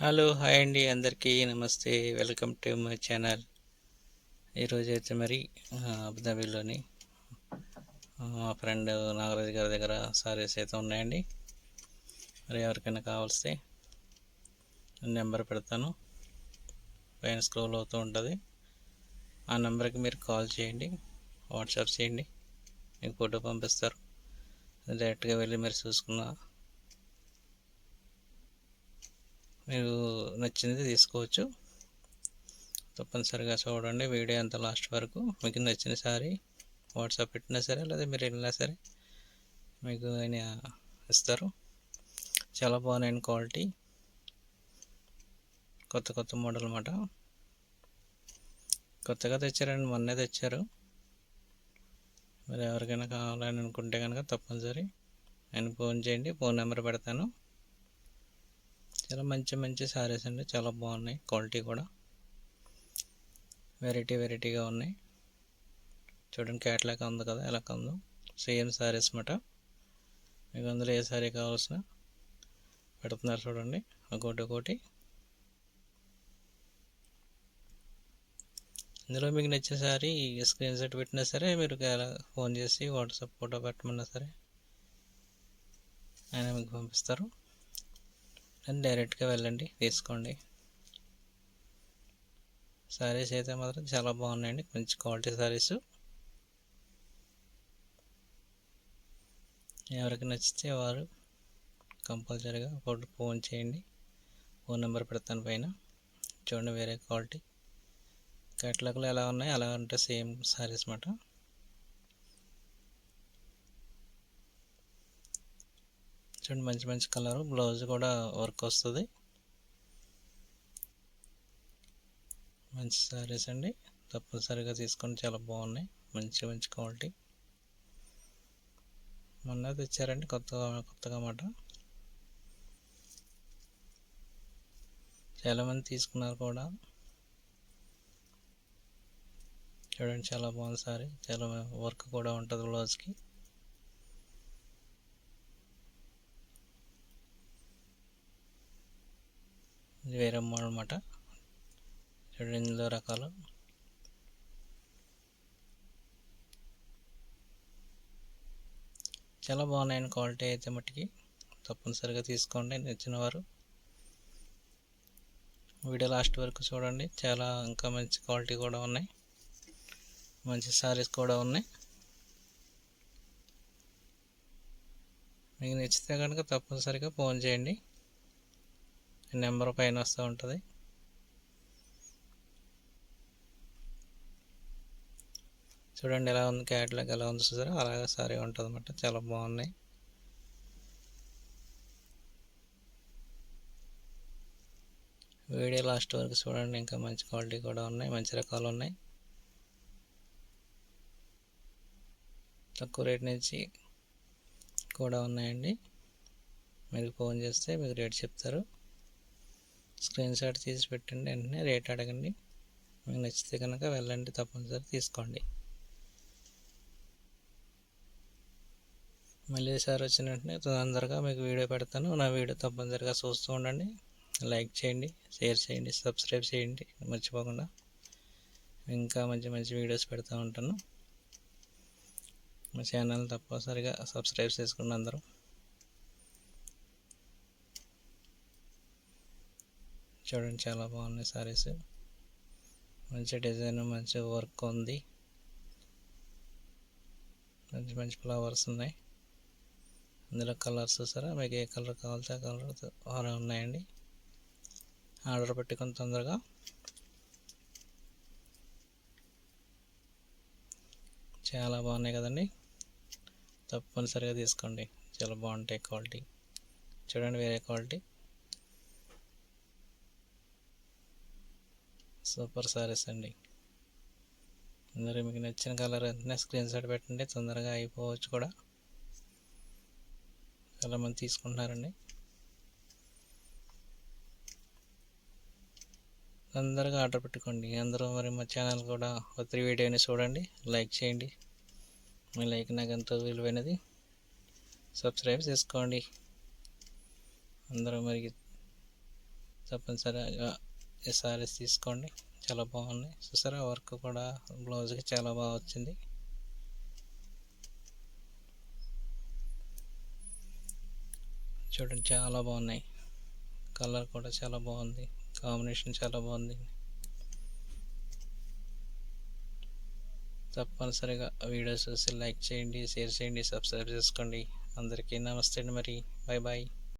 Hello hi అండి. అందరికీ నమస్తే. Welcome to my channel. ఈరోజు అయితే మరి అబుదాబీలోని అబుదాబిలోని మా ఫ్రెండ్ నాగరాజు గారి దగ్గర సారీస్ అయితే ఉన్నాయండి. మరి ఎవరికైనా కావాల్స్తే నెంబర్ పెడతాను. పైన స్క్రోల్ అవుతూ ఉంటుంది. ఆ నెంబర్కి మీరు కాల్ చేయండి. వాట్సాప్ చేయండి. మీకు ఫోటో పంపిస్తారు. డైరెక్ట్గా వెళ్ళి మీరు చూసుకున్న మీరు నచ్చింది తీసుకోవచ్చు. తప్పనిసరిగా చూడండి వీడియో అంత లాస్ట్ వరకు. మీకు నచ్చిన సారీ వాట్సాప్ పెట్టినా సరే లేదా మీరు వెళ్ళినా సరే మీకు ఆయన ఇస్తారు. చాలా బాగున్నాయండి క్వాలిటీ. కొత్త కొత్త మోడల్ అన్నమాట. కొత్తగా తెచ్చారండి మొన్నే తెచ్చారు. మరి ఎవరికైనా కావాలని అనుకుంటే కనుక తప్పనిసరి. నేను ఫోన్ చేయండి ఫోన్ నెంబర్ పెడతాను. చాలా మంచి మంచి శారీస్ అండి. చాలా బాగున్నాయి. క్వాలిటీ కూడా. వెరైటీ వెరైటీగా ఉన్నాయి. చూడండి క్యాట్లాగ్ ఉంది కదా ఎలా కందో సేమ్ శారీస్ అన్నమాట. మీకు అందులో ఏ శారీ కావాల్సిన పెడుతున్నారు చూడండి. ఒకటి ఒకటి. ఇందులో మీకు నచ్చిన సారీ స్క్రీన్ షాట్ పెట్టినా సరే మీరు ఫోన్ చేసి వాట్సాప్ ఫోటో పెట్టమన్నా సరే ఆయన మీకు పంపిస్తారు. అండ్ డైరెక్ట్గా వెళ్ళండి తీసుకోండి. సారీస్ అయితే మాత్రం చాలా బాగున్నాయండి మంచి క్వాలిటీ సారీస్. ఎవరికి నచ్చితే వారు కంపల్సరీగా ఒకటి ఫోన్ చేయండి. ఫోన్ నెంబర్ పెడతాను పైన. చూడండి వేరే క్వాలిటీ. కేటలాగ్లో ఎలా ఉన్నాయి? అలా ఉంటే సేమ్ సారీస్ అన్నమాట. చూడండి మంచి మంచి కలర్. బ్లౌజ్ కూడా వర్క్ వస్తుంది. మంచి సారీస్ అండి. తప్పనిసరిగా తీసుకొని చాలా బాగున్నాయి. మంచి మంచి క్వాలిటీ మొన్న తెచ్చారండి కొత్తగా కొత్తగా మాట. చాలామంది తీసుకున్నారు కూడా. చూడండి చాలా బాగుంది సారీ. చాలా వర్క్ కూడా ఉంటుంది బ్లౌజ్కి. ఇది వేరే మోడల్ అనమాట చూడండి ఇందులో రకాలు. చాలా బాగున్నాయండి క్వాలిటీ అయితే మట్టికి తప్పనిసరిగా తీసుకోండి నచ్చిన వారు వీడియో లాస్ట్ వరకు చూడండి. చాలా ఇంకా మంచి క్వాలిటీ కూడా ఉన్నాయి. మంచి సారీస్ కూడా ఉన్నాయి. మీకు నచ్చితే కనుక తప్పనిసరిగా ఫోన్ చేయండి. నెంబర్ పైన వస్తూ ఉంటుంది. చూడండి ఎలా ఉంది క్యాట్లాగ్ ఎలా ఉంది చూసారా? అలాగే సారీ ఉంటుంది అనమాట చాలా బాగున్నాయి. వీడియో లాస్ట్ వరకు చూడండి ఇంకా మంచి క్వాలిటీ కూడా ఉన్నాయి మంచి రకాలు ఉన్నాయి. తక్కువ రేట్ నుంచి కూడా ఉన్నాయండి. మీరు ఫోన్ చేస్తే మీకు రేట్ చెప్తారు. స్క్రీన్ షాట్ తీసి పెట్టండి వెంటనే రేట్ అడగండి. మీకు నచ్చితే కనుక వెళ్ళండి తప్పనిసరి తీసుకోండి. మళ్ళీ సార్ వచ్చిన వెంటనే తొందరగా మీకు వీడియో పెడతాను. నా వీడియో తప్పనిసరిగా చూస్తూ ఉండండి. లైక్ చేయండి షేర్ చేయండి సబ్స్క్రైబ్ చేయండి. మర్చిపోకుండా ఇంకా మంచి మంచి వీడియోస్ పెడతా ఉంటాను. మా ఛానల్ తప్పనిసరిగా సబ్స్క్రైబ్ చేసుకోండి అందరూ చూడండి చాలా బాగున్నాయి సారీస్ మంచి డిజైన్ మంచి వర్క్ ఉంది. మంచి మంచి ఫ్లవర్స్ ఉన్నాయి. ఇందులో కలర్స్ చూసారా? మీకు ఏ కలర్ కావాల్సిన ఆ కలర్ ఉన్నాయండి. ఆర్డర్ పెట్టుకుని తొందరగా. చాలా బాగున్నాయి కదండి. తప్పనిసరిగా తీసుకోండి. చాలా బాగుంటాయి క్వాలిటీ చూడండి వేరే క్వాలిటీ సూపర్ సారీస్ అండి. అందరూ మీకు నచ్చిన కలర్ వెంటనే స్క్రీన్ షాట్ పెట్టండి తొందరగా అయిపోవచ్చు కూడా. చాలామంది తీసుకుంటున్నారండి. తొందరగా ఆర్డర్ పెట్టుకోండి. అందరూ మరి మా ఛానల్ కూడా ప్రతి వీడియోని చూడండి లైక్ చేయండి. మీ లైక్ నాకు ఎంతో విలువైనది సబ్స్క్రైబ్ చేసుకోండి. అందరూ మరి తప్పనిసరిగా ఈ సారీస్ తీసుకోండి. చాలా బాగున్నాయి. చూసారా? వర్క్ కూడా బ్లౌజ్కి చాలా బాగా వచ్చింది. చూడండి చాలా బాగున్నాయి. కలర్ కూడా చాలా బాగుంది. కాంబినేషన్ చాలా బాగుంది. తప్పనిసరిగా వీడియోస్ చూసి లైక్ చేయండి షేర్ చేయండి సబ్స్క్రైబ్ చేసుకోండి. అందరికీ నమస్తే అండి మరి. Bye bye